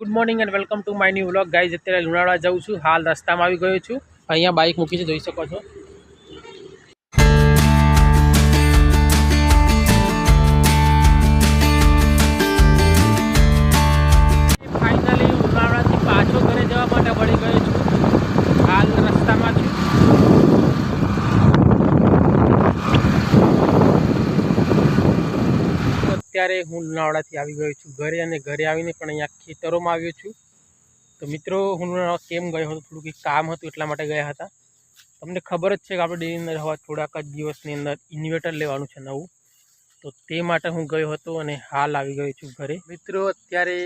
Good morning and welcome to my new vlog guys અત્યારે લુણાવાડા જાઉં છું. હાલ રસ્તામાં આવી ગયો છું. અહીંયા બાઇક મૂકી છે, જોઈ શકો છો. અત્યારે હું લુણાવાડાથી આવી ગયો છું ઘરે અને ઘરે આવીને પણ અહીંયા ખેતરોમાં આવ્યો છું. તો મિત્રો, હું લુણાવાડા કેમ ગયો હતો? થોડું કંઈક કામ હતું એટલા માટે ગયા હતા. તમને ખબર જ છે કે આપણે ડેરીની અંદર હવા થોડાક જ દિવસની અંદર ઇન્વર્ટર લેવાનું છે નવું. તો તે માટે હું ગયો હતો અને હાલ આવી ગયો છું ઘરે. મિત્રો, અત્યારે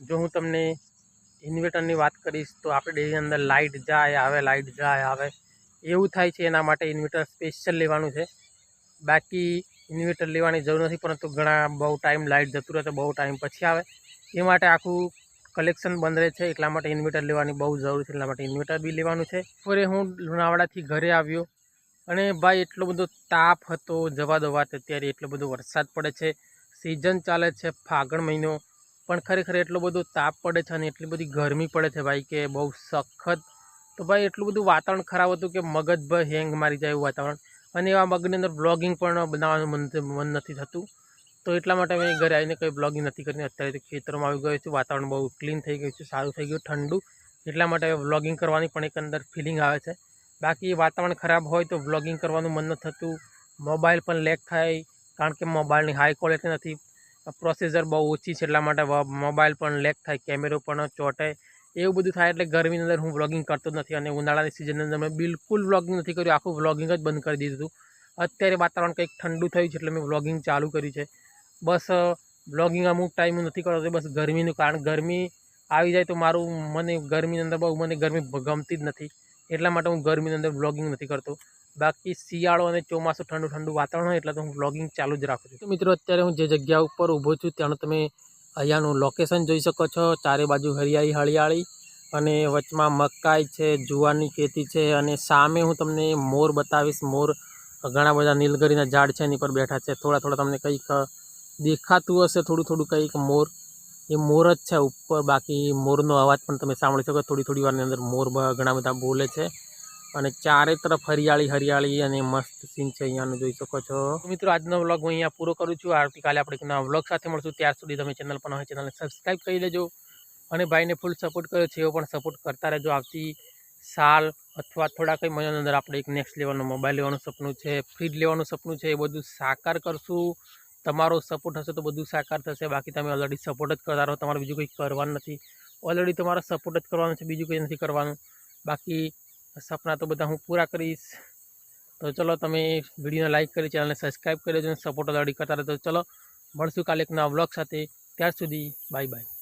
જો હું તમને ઇન્વર્ટરની વાત કરીશ તો આપણે ડેરીની અંદર લાઇટ જાય, આવે લાઇટ જાય, આવે. એવું થાય છે એના માટે ઇન્વર્ટર સ્પેશિયલ લેવાનું છે. બાકી ઇન્વર્ટર લેવાની જરૂર નથી, પરંતુ ઘણા બહુ ટાઈમ લાઇટ જતું રહે તો બહુ ટાઈમ પછી આવે. એ માટે આખું કલેક્શન બંધ રહે છે, એટલા માટે ઇન્વર્ટર લેવાની બહુ જરૂર છે, એટલા માટે ઇન્વર્ટર બી લેવાનું છે. ફરી હું લુણાવાડાથી ઘરે આવ્યો અને ભાઈ એટલો બધો તાપ હતો જવા દો વાત અત્યારે એટલો બધો વરસાદ પડે છે સિઝન ચાલે છે, ફાગણ મહિનો, પણ ખરેખર એટલો બધો તાપ પડે છે અને એટલી બધી ગરમી પડે છે ભાઈ કે બહુ સખત. તો ભાઈ એટલું બધું વાતાવરણ ખરાબ હતું કે મગજ ભાઈ હેંગ મારી જાય એવું વાતાવરણ. અને એવા મગની અંદર બ્લોગિંગ પણ બનાવવાનું મન મન નથી થતું. તો એટલા માટે મેં ઘરે આવીને કંઈ બ્લોગિંગ નથી કરી અત્યારે ખેતરોમાં આવી ગયો છું. વાતાવરણ બહુ ક્લીન થઈ ગયું છે, સારું થઈ ગયું, ઠંડુ. એટલા માટે વ્લોગિંગ કરવાની પણ એક અંદર ફિલિંગ આવે છે. બાકી વાતાવરણ ખરાબ હોય તો વ્લોગિંગ કરવાનું મન નથી થતું. મોબાઈલ પણ લેક થાય, કારણ કે મોબાઈલની હાઈ ક્વોલિટી નથી. પ્રોસેસર બહુ ઓછી છે એટલા માટે મોબાઈલ પણ લેક થાય કેમેરો પણ ચોંટે એવું બધું થાય એટલે ગરમીની અંદર હું વ્લોગિંગ કરતો નથી અને ઉનાળાની સિઝનની અંદર મેં બિલકુલ વ્લોગિંગ નથી કર્યું. આખું વ્લોગિંગ જ બંધ કરી દીધું હતું. અત્યારે વાતાવરણ કંઈક ઠંડુ થયું છે એટલે મેં વ્લોગિંગ ચાલુ કર્યું છે. બસ વ્લોગિંગ અમુક ટાઈમ નથી કરતો, બસ ગરમીનું કારણ, ગરમી આવી જાય તો મારું મને ગરમીની અંદર બહુ મને ગરમી ગમતી જ નથી. એટલા માટે હું ગરમીની અંદર વ્લોગિંગ નથી કરતો. બાકી શિયાળો અને ચોમાસું ઠંડુ ઠંડુ વાતાવરણ હોય એટલે તો હું વ્લોગિંગ ચાલુ જ રાખું છું. તો મિત્રો, અત્યારે હું જે જગ્યા ઉપર ઊભો છું, ત્યાંનું તમે અહીંયાનું લોકેશન જોઈ શકો છો. ચારે બાજુ હરિયાળી હરિયાળી અને વચમાં મકાઈ છે, જુવારની ખેતી છે અને સામે હું તમને મોર બતાવીશ. મોર ઘણા બધા નીલગરીના ઝાડ છે, એની પર બેઠા છે. થોડા થોડા તમને કંઈક દેખાતું હશે, થોડું થોડું કંઈક મોર. એ મોર જ છે ઉપર. બાકી મોરનો અવાજ પણ તમે સાંભળી શકો. થોડી થોડી વારની અંદર મોર ઘણા બધા બોલે છે. અને ચારે તરફ હરિયાળી હરિયાળી અને મસ્ત સીન છે અહીંયાનું જોઈ શકો છો. મિત્રો, આજનો વ્લોગ હું અહીંયા પૂરો કરું છું. આવતીકાલે આપણે નવા સાથે મળશું. ત્યાર સુધી તમે ચેનલ પર હોય ચેનલને સબસ્ક્રાઈબ કરી લેજો અને ભાઈને ફૂલ સપોર્ટ કર્યો છે, એવો પણ સપોર્ટ કરતા રહેજો. આવતી સાલ અથવા થોડા કંઈ મહિનાની અંદર આપણે એક નેક્સ્ટ લેવલનો મોબાઈલ લેવાનું સપનું છે ફ્રીજ લેવાનું સપનું છે, એ બધું સાકાર કરશું. તમારો સપોર્ટ હશે તો બધું સાકાર થશે. બાકી તમે ઓલરેડી સપોર્ટ જ કરતા રહો. તમારે બીજું કંઈ કરવાનું નથી. ઓલરેડી તમારો સપોર્ટ જ કરવાનો છે, બીજું કંઈ નથી કરવાનું. બાકી સપના તો બધા હું પૂરા કરીશ. તો ચલો તમે વિડીયોને લાઇક કરી ચેનલને સબસ્ક્રાઈબ કરી દેજો સપોર્ટ ઓલરેડી કરતા રહેતો ચલો, મળશું કાલે એક નવા બ્લોગ સાથે. ત્યાર સુધી બાય બાય